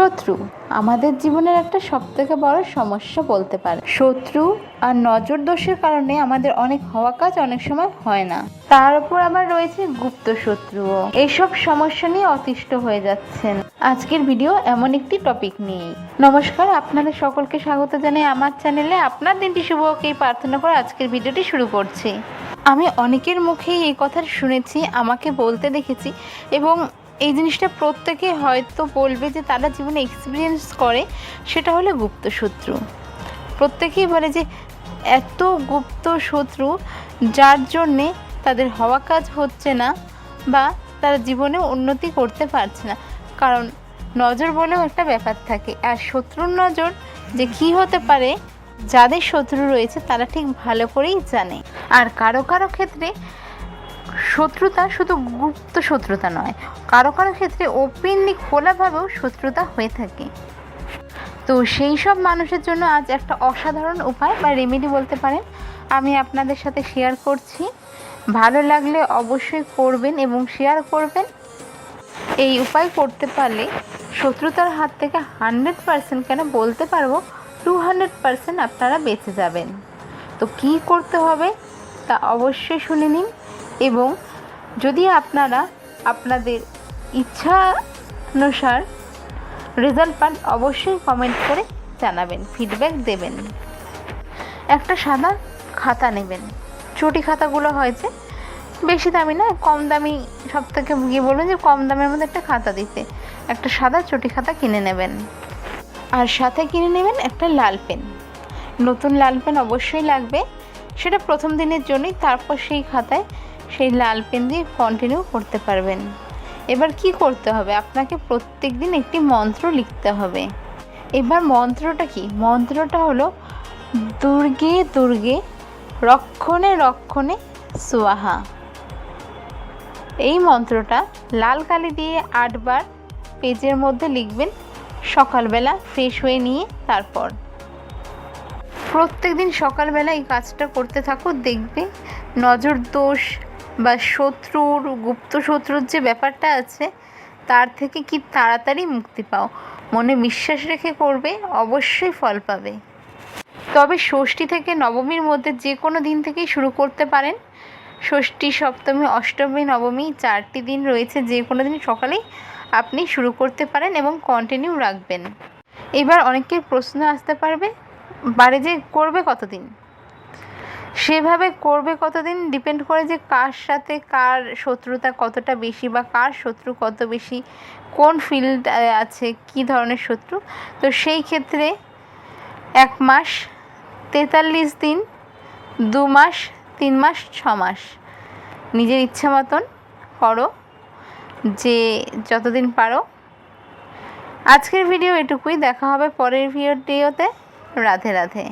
শত্রু আমাদের জীবনের একটা সবথেকে বড় সমস্যা বলতে পারে। শত্রু আর নজর দোষের কারণে আমাদের অনেক হওয়া কাজ অনেক সময় হয় না। তার উপর আবার রয়েছে গুপ্ত শত্রুও। এইসব সমস্যা নিয়ে অতিষ্ঠ হয়ে যাচ্ছেন। আজকের ভিডিও এমন একটি টপিক নিয়ে। নমস্কার, আপনাদের সকলকে স্বাগত জানাই আমার চ্যানেলে। আপনার দিনটি শুভ হোক প্রার্থনা করে আজকের ভিডিওটি শুরু করছি। আমি অনেকের মুখেই এই কথা শুনেছি, আমাকে বলতে দেখেছি এবং এই জিনিসটা প্রত্যেকে হয়তো বলবে যে তারা জীবনে এক্সপিরিয়েন্স করে, সেটা হলো গুপ্ত শত্রু। প্রত্যেকেই বলে যে এত গুপ্ত শত্রু যার জন্যে তাদের হওয়া কাজ হচ্ছে না বা তারা জীবনে উন্নতি করতে পারছে না। কারণ নজর বলেও একটা ব্যাপার থাকে, আর শত্রুর নজর যে কি হতে পারে, যাদের শত্রু রয়েছে তারা ঠিক ভালো করেই জানে। আর কারও কারও ক্ষেত্রে শত্রুতা শুধু গুপ্ত শত্রুতা নয়, কারও কারও ক্ষেত্রে ওপেনলি খোলাভাবেও শত্রুতা হয়ে থাকে। তো সেই সব মানুষের জন্য আজ একটা অসাধারণ উপায় বা রেমেডি বলতে পারেন, আমি আপনাদের সাথে শেয়ার করছি। ভালো লাগলে অবশ্যই করবেন এবং শেয়ার করবেন। এই উপায় করতে পারলে শত্রুতার হাত থেকে হান্ড্রেড পারসেন্ট কেন বলতে পারব টু হান্ড্রেড পারসেন্ট আপনারা বেঁচে যাবেন। তো কি করতে হবে তা অবশ্যই শুনে নিন। এবং যদি আপনারা আপনাদের ইচ্ছা অনুসার রেজাল্ট পান, অবশ্যই কমেন্ট করে জানাবেন ফিডব্যাক দেবেন। একটা সাদা খাতা নেবেন। চটি খাতাগুলো হয়েছে, বেশি দামি না, কম দামি সব থেকে গিয়ে বলুন যে কম দামের মধ্যে একটা খাতা দিতে। একটা সাদা চটি খাতা কিনে নেবেন। আর সাথে কিনে নেবেন একটা লাল পেন। নতুন লাল পেন অবশ্যই লাগবে। সেটা প্রথম দিনের জন্যই, তারপর সেই খাতায় সেই লাল পেন দিয়ে কন্টিনিউ করতে পারবেন। এবার কি করতে হবে? আপনাকে প্রত্যেক দিন একটি মন্ত্র লিখতে হবে। এবার মন্ত্রটা কি? মন্ত্রটা হলো, দুর্গে দুর্গে, রক্ষণে রক্ষণে সোয়াহা এই মন্ত্রটা লাল কালি দিয়ে আটবার পেজের মধ্যে লিখবেন, সকালবেলা ফ্রেশ হয়ে নিয়ে তারপর। প্রত্যেক দিন সকালবেলা এই কাজটা করতে থাকো দেখবে নজর দোষ বা শত্রুর, গুপ্ত শত্রুর যে ব্যাপারটা আছে, তার থেকে কি তাড়াতাড়ি মুক্তি পাও? মনে বিশ্বাস রেখে করবে, অবশ্যই ফল পাবে। তবে ষষ্ঠী থেকে নবমীর মধ্যে যে কোনো দিন থেকেই শুরু করতে পারেন। ষষ্ঠী, সপ্তমী, অষ্টমী, নবমী চারটি দিন রয়েছে, যে কোনো দিন সকালেই আপনি শুরু করতে পারেন এবং কন্টিনিউ রাখবেন। এবার অনেকের প্রশ্ন আসতে পারবে বারে যে করবে কতদিন? সেভাবে করবে কতদিন? ডিপেন্ড করে যে কার সাথে কার শত্রুতা কতটা বেশি বা কার শত্রু কত বেশি, কোন ফিল্ড আছে, কি ধরনের শত্রু? তো সেই ক্ষেত্রে এক মাস, তেতাল্লিশ দিন, দু মাস, তিন মাস, ছ মাস। নিজের ইচ্ছা মতন করো যে যতদিন পারো। আজকের ভিডিও এটুকুই। দেখা হবে পরের ভিডিওতে রাধে রাধে।